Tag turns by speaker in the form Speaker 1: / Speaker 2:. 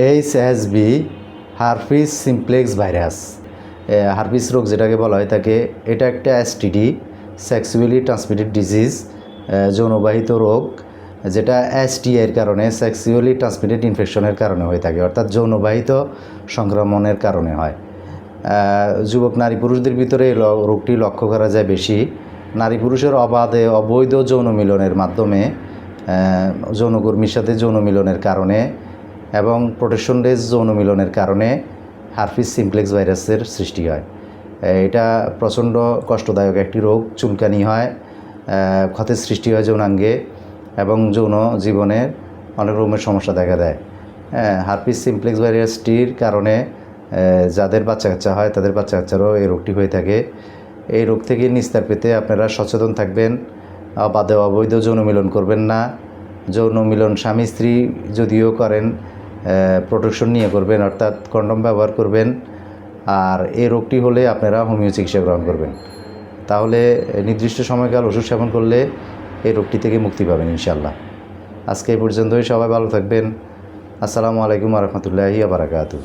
Speaker 1: H S V herpes simplex virus. Herpes রোগ যেটাকে বলা হয় তাকে, এটা একটা এসটিডি সেক্সুয়ালি ট্রান্সমিটেড ডিজিজ যৌনবাহিত রোগ, যেটা এসটিআইয়ের কারণে সেক্সুয়ালি ট্রান্সমিটেড ইনফেকশনের কারণে হয়ে থাকে, অর্থাৎ যৌনবাহিত সংক্রমণের কারণে হয়। যুবক নারী পুরুষদের ভিতরে এই রোগটি লক্ষ্য করা যায় বেশি। নারী পুরুষের অবাধে অবৈধ যৌন মিলনের মাধ্যমে যৌনকর্মীর সাথে যৌন মিলনের কারণে এবং প্রোটেকশন রেজ যৌন মিলনের কারণে হারপিস সিমপ্লেক্স ভাইরাসের সৃষ্টি হয়। এটা প্রচণ্ড কষ্টদায়ক একটি রোগ, চুলকানি হয় ক্ষতের সৃষ্টি হয় যৌনাঙ্গে এবং যৌন জীবনের অনেক রকমের সমস্যা দেখা দেয়। হারপিস সিমপ্লেক্স ভাইরাসটির কারণে যাদের বাচ্চা কাচ্চা হয় তাদের বাচ্চা কাচ্চারও এই রোগটি হয়ে থাকে। এই রোগ থেকে নিস্তার পেতে আপনারা সচেতন থাকবেন, অবাধে অবৈধ যৌন মিলন করবেন না। যৌন মিলন স্বামী স্ত্রী যদিও করেন প্রোটেকশন নিয়ে করবেন, অর্থাৎ কন্ডম ব্যবহার করবেন। আর এই রোগটি হলে আপনারা হোমিও চিকিৎসা গ্রহণ করবেন। তাহলে নির্দিষ্ট সময়কাল ওষুধ সেবন করলে এই রোগটি থেকে মুক্তি পাবেন ইনশাল্লাহ আজকে এই পর্যন্তই, সবাই ভালো থাকবেন। আসসালামু আলাইকুম রহমতুল্লাহি আবরাকাতু